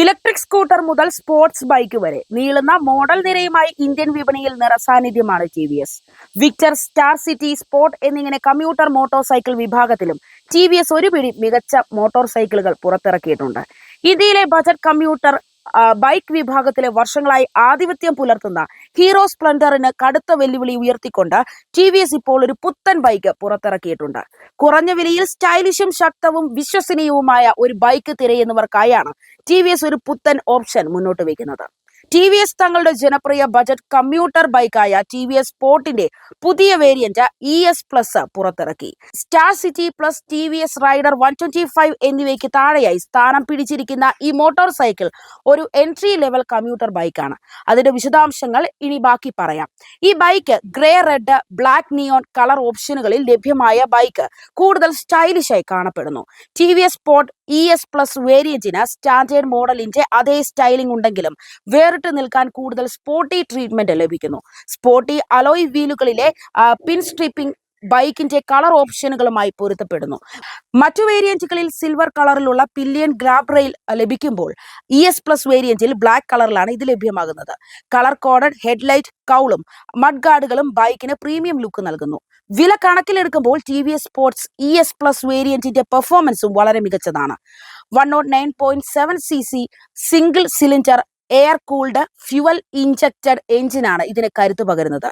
Electric scooter മുതൽ sports bike വരെ നീളുന്ന മോഡൽ നിരയുമായി ഇന്ത്യൻ വിപണിയിൽ നിറസാന്നിധ്യമാണ് T V S. Victor Star City Sport എന്നിങ്ങനെ കമ്പ്യൂട്ടർ മോട്ടോർ സൈക്കിൾ വിഭാഗത്തിലും ടി വി എസ് ഒരു പിടി മികച്ച മോട്ടോർ സൈക്കിളുകൾ പുറത്തിറക്കിയിട്ടുണ്ട്. ഇന്ത്യയിലെ ബജറ്റ് കമ്പ്യൂട്ടർ ബൈക്ക് വിഭാഗത്തിലെ വർഷങ്ങളായി ആധിപത്യം പുലർത്തുന്ന ഹീറോ സ്പ്ലെൻഡറിന് കടുത്ത വെല്ലുവിളി ഉയർത്തിക്കൊണ്ട് ടി വി എസ് ഇപ്പോൾ ഒരു പുത്തൻ ബൈക്ക് പുറത്തിറക്കിയിട്ടുണ്ട്. കുറഞ്ഞ വിലയിൽ സ്റ്റൈലിഷും ശക്തവും വിശ്വസനീയവുമായ ഒരു ബൈക്ക് തിരയുന്നവർക്കായാണ് ടി ഒരു പുത്തൻ ഓപ്ഷൻ മുന്നോട്ട് വയ്ക്കുന്നത്. ടി വി എസ് തങ്ങളുടെ ജനപ്രിയ ബജറ്റ് കമ്മ്യൂട്ടർ ബൈക്കായ ടി വി എസ് സ്പോർട്ടിന്റെ പുതിയ വേരിയന്റ് ഇ എസ് പ്ലസ് പുറത്തിറക്കി. Star City plus T V S Raider one twenty five എന്നിവയ്ക്ക് താഴെയായി സ്ഥാനം പിടിച്ചിരിക്കുന്ന ഈ മോട്ടോർ സൈക്കിൾ ഒരു എൻട്രി ലെവൽ കമ്മ്യൂട്ടർ ബൈക്കാണ് അതിന്റെ വിശദാംശങ്ങൾ ഇനി ബാക്കി പറയാം. ഈ bike grey red black neon colour ഓപ്ഷനുകളിൽ ലഭ്യമായ ബൈക്ക് കൂടുതൽ സ്റ്റൈലിഷായി കാണപ്പെടുന്നു. T V S Sport E S plus വേരിയന്റിന് standard മോഡലിന്റെ അതേ സ്റ്റൈലിംഗ് ഉണ്ടെങ്കിലും വേറിട്ട് നിൽക്കാൻ കൂടുതൽ സ്പോർട്ടി ട്രീറ്റ്മെന്റ് ലഭിക്കുന്നു. സ്പോർട്ടി അലോയ് വീലുകളിലെ പിൻ സ്ട്രിപ്പിംഗ് ബൈക്കിന്റെ കളർ ഓപ്ഷനുകളുമായി പൊരുത്തപ്പെടുന്നു. മറ്റു വേരിയന്റുകളിൽ സിൽവർ കളറിലുള്ള പില്ലിയൻ ഗ്രാബ് റെയിൽ ലഭിക്കുമ്പോൾ ഇ എസ് പ്ലസ് വേരിയന്റിൽ ബ്ലാക്ക് കളറിലാണ് ഇത് ലഭ്യമാകുന്നത്. കളർ കോഡഡ് ഹെഡ്ലൈറ്റ് കൗളും മഡ് ഗാർഡുകളും ബൈക്കിന് പ്രീമിയം ലുക്ക് നൽകുന്നു. വില കണക്കിലെടുക്കുമ്പോൾ T V S sports E S plus വേരിയന്റിന്റെ പെർഫോമൻസും വളരെ മികച്ചതാണ്. One nought nine point seven C C single cylinder air cooled fuel injected എഞ്ചിനാണ് ഇതിന് കരുത്തു പകരുന്നത്.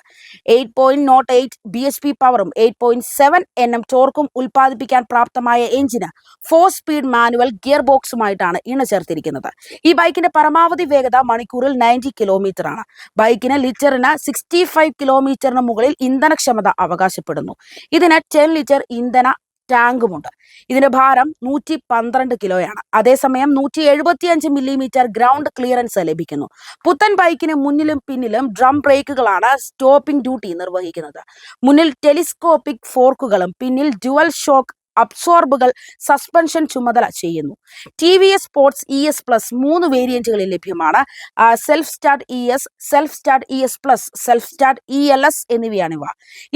Eight point nought eight B H P പവറും eight point seven N M ടോർക്കും ഉൽപ്പാദിപ്പിക്കാൻ പ്രാപ്തമായ എഞ്ചിന് ഫോർ സ്പീഡ് മാനുവൽ ഗിയർ ബോക്സുമായിട്ടാണ് ഇണചേർത്തിരിക്കുന്നത് ഈ ബൈക്കിന്റെ പരമാവധി വേഗത മണിക്കൂറിൽ നയന്റി കിലോമീറ്റർ ആണ്. ബൈക്കിന് ലിറ്ററിന് സിക്സ്റ്റി ഫൈവ് കിലോമീറ്ററിന് മുകളിൽ ഇന്ധനക്ഷമത അവകാശപ്പെടുന്നു. ഇതിന് ടെൻ ലിറ്റർ ഇന്ധന ടാങ്കുമുണ്ട്. ഇതിന്റെ ഭാരം നൂറ്റി പന്ത്രണ്ട് കിലോയാണ്. അതേസമയം നൂറ്റി എഴുപത്തിയഞ്ച് മില്ലിമീറ്റർ ഗ്രൗണ്ട് ക്ലിയറൻസ് ലഭിക്കുന്നു. പുത്തൻ ബൈക്കിന് മുന്നിലും പിന്നിലും ഡ്രം ബ്രേക്കുകളാണ് സ്റ്റോപ്പിംഗ് ഡ്യൂട്ടി നിർവഹിക്കുന്നത്. മുന്നിൽ ടെലിസ്കോപ്പിക് ഫോർക്കുകളും പിന്നിൽ ഡ്യുവൽ ഷോക്ക് അബ്സോർബുകൾ സസ്പെൻഷൻ ചുമതല ചെയ്യുന്നു. T V S sports E S plus മൂന്ന് വേരിയന്റുകളിൽ ലഭ്യമാണ്. Self start E S self start E S plus self start E L S എന്നിവയാണിവ.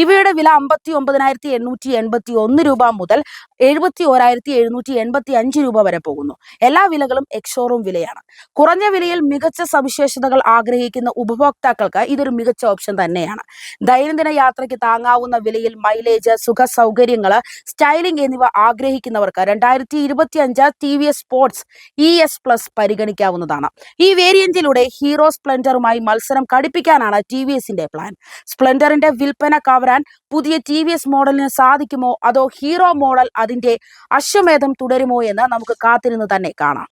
ഇവയുടെ വില അമ്പത്തി ഒമ്പതിനായിരത്തി എണ്ണൂറ്റി എൺപത്തി ഒന്ന് രൂപ മുതൽ എഴുപത്തി ഓരായിരത്തി എഴുന്നൂറ്റി എൺപത്തി അഞ്ച് രൂപ വരെ പോകുന്നു. എല്ലാ വിലകളും എക്സോറൂം വിലയാണ്. കുറഞ്ഞ വിലയിൽ മികച്ച സവിശേഷതകൾ ആഗ്രഹിക്കുന്ന ഉപഭോക്താക്കൾക്ക് ഇതൊരു മികച്ച ഓപ്ഷൻ തന്നെയാണ്. ദൈനംദിന യാത്രയ്ക്ക് താങ്ങാവുന്ന വിലയിൽ മൈലേജ് സുഖ സൗകര്യങ്ങൾ സ്റ്റൈലിംഗ് എന്നിവ ആഗ്രഹിക്കുന്നവർക്ക് രണ്ടായിരത്തി ഇരുപത്തി അഞ്ച് T V S sports E S plus പരിഗണിക്കാവുന്നതാണ്. ഈ വേരിയന്റിലൂടെ ഹീറോ സ്പ്ലെൻഡറുമായി മത്സരം കടുപ്പിക്കാനാണ് ടി വി എസിന്റെ പ്ലാൻ. സ്പ്ലെൻഡറിന്റെ വിൽപ്പന കവരാൻ പുതിയ ടി വി എസ് മോഡലിന് സാധിക്കുമോ? അതോ ഹീറോ മോഡൽ അതിന്റെ അശ്വമേധം തുടരുമോ എന്ന് നമുക്ക് കാത്തിരുന്ന് തന്നെ കാണാം.